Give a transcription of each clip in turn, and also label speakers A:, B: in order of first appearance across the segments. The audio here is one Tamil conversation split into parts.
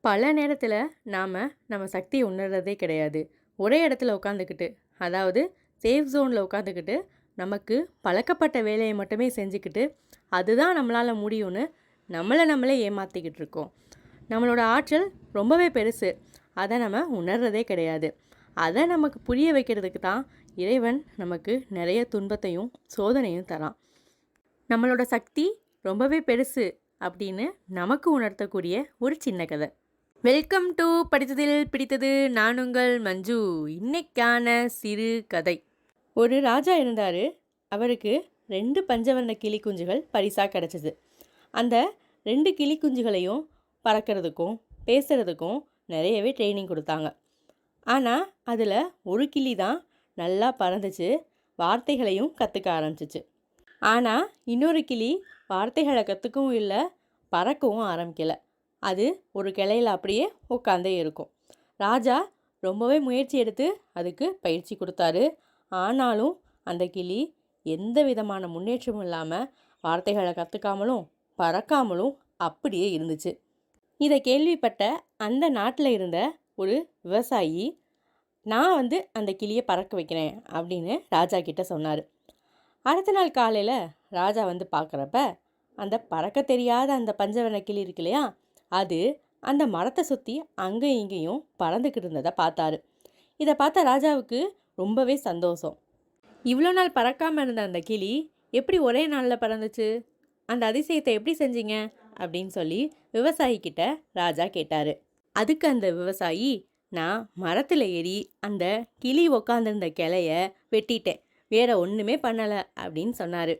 A: பல நேரத்தில் நாம் நம்ம சக்தியை உணர்றதே கிடையாது. ஒரே இடத்துல உட்காந்துக்கிட்டு அதாவது சேஃப் ஜோனில் உட்காந்துக்கிட்டு நமக்கு பழக்கப்பட்ட வேலையை மட்டுமே செஞ்சுக்கிட்டு அதுதான் நம்மளால் முடியும்னு நம்மளை நம்மளே ஏமாற்றிக்கிட்டு இருக்கோம். நம்மளோட ஆற்றல் ரொம்பவே பெருசு. அதை நம்ம உணர்றதே கிடையாது. அதை நமக்கு புரிய வைக்கிறதுக்கு தான் இறைவன் நமக்கு நிறைய துன்பத்தையும் சோதனையும் தரான். நம்மளோட சக்தி ரொம்பவே பெருசு அப்படின்னு நமக்கு உணர்த்தக்கூடிய ஒரு சின்ன கதை. வெல்கம் டு படித்ததில் பிடித்தது நான் உங்கள் மஞ்சு இன்னைக்கான சிறு கதை ஒரு ராஜா இருந்தார். அவருக்கு ரெண்டு பஞ்சவர்ண கிளி குஞ்சுகள் பரிசாக கிடச்சிது. அந்த ரெண்டு கிளி குஞ்சுகளையும் பறக்கிறதுக்கும் பேசுகிறதுக்கும் நிறையவே ட்ரைனிங் கொடுத்தாங்க. ஆனால் அதில் ஒரு கிளி தான் நல்லா பறந்துச்சு வார்த்தைகளையும் கற்றுக்க ஆரம்பிச்சிச்சு. ஆனால் இன்னொரு கிளி வார்த்தைகளை கற்றுக்கவும் இல்லை பறக்கவும் ஆரம்பிக்கலை. அது ஒரு கிளையில் அப்படியே உட்காந்தே இருக்கும். ராஜா ரொம்பவே முயற்சி எடுத்து அதுக்கு பயிற்சி கொடுத்தாரு. ஆனாலும் அந்த கிளி எந்த விதமான முன்னேற்றமும் இல்லாமல் வார்த்தைகளை கற்றுக்காமலும் பறக்காமலும் அப்படியே இருந்துச்சு. இதை கேள்விப்பட்ட அந்த நாட்டில் இருந்த ஒரு விவசாயி நான் வந்து அந்த கிளியை பறக்க வைக்கிறேன் அப்படின்னு ராஜா கிட்ட சொன்னார். அடுத்த நாள் காலையில் ராஜா வந்து பார்க்குறப்ப அந்த பறக்க தெரியாத அந்த பஞ்சவன கிளி இருக்கு இல்லையா அது அந்த மரத்தை சுற்றி அங்கே இங்கேயும் பறந்துக்கிட்டு இருந்ததை பார்த்தாரு. இதை பார்த்த ராஜாவுக்கு ரொம்பவே சந்தோஷம். இவ்வளோ நாள் பறக்காமல் இருந்த அந்த கிளி எப்படி ஒரே நாளில் பறந்துச்சு? அந்த அதிசயத்தை எப்படி செஞ்சீங்க? அப்படின்னு சொல்லி விவசாயிக்கிட்ட ராஜா கேட்டார். அதுக்கு அந்த விவசாயி நான் மரத்தில் ஏறி அந்த கிளி உக்காந்துருந்த கிளைய வெட்டிட்டேன். வேற ஒன்றுமே பண்ணலை அப்படின்னு சொன்னார்.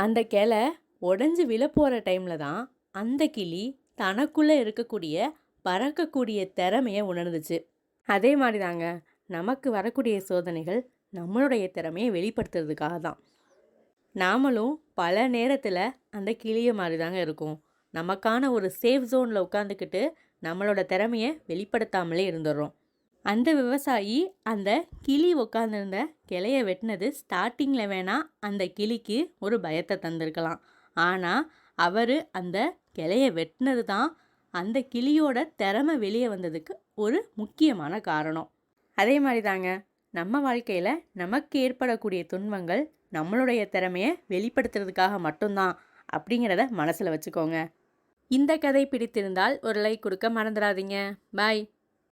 A: அந்த கிளை உடஞ்சி விழப்போகிற டைமில் தான் அந்த கிளி தனக்குள்ளே இருக்கக்கூடிய பறக்கக்கூடிய திறமையை உணர்ந்துச்சு. அதே மாதிரி தாங்க நமக்கு வரக்கூடிய சோதனைகள் நம்மளுடைய திறமையை வெளிப்படுத்துறதுக்காக தான். நாமளும் பல நேரத்தில் அந்த கிளிய மாதிரி தாங்க இருக்கும். நமக்கான ஒரு சேஃப் ஜோனில் உட்காந்துக்கிட்டு நம்மளோட திறமையை வெளிப்படுத்தாமலே இருந்துடுறோம் அந்த விவசாயி அந்த கிளி உட்காந்துருந்த கிளைய வெட்டினது ஸ்டார்டிங்கில் வேணால் அந்த கிளிக்கு ஒரு பயத்தை தந்திருக்கலாம். ஆனால் அவர் அந்த கிளைய வெட்டினது தான் அந்த கிளியோட திறமை வெளியே வந்ததுக்கு ஒரு முக்கியமான காரணம். அதே மாதிரி தாங்க நம்ம வாழ்க்கையில் நமக்கு ஏற்படக்கூடிய துன்பங்கள் நம்மளுடைய திறமையை வெளிப்படுத்துறதுக்காக மட்டும்தான் அப்படிங்கிறத மனசில் வச்சுக்கோங்க. இந்த கதை பிடித்திருந்தால் ஒரு லைக் கொடுக்க மறந்துடாதீங்க. பாய்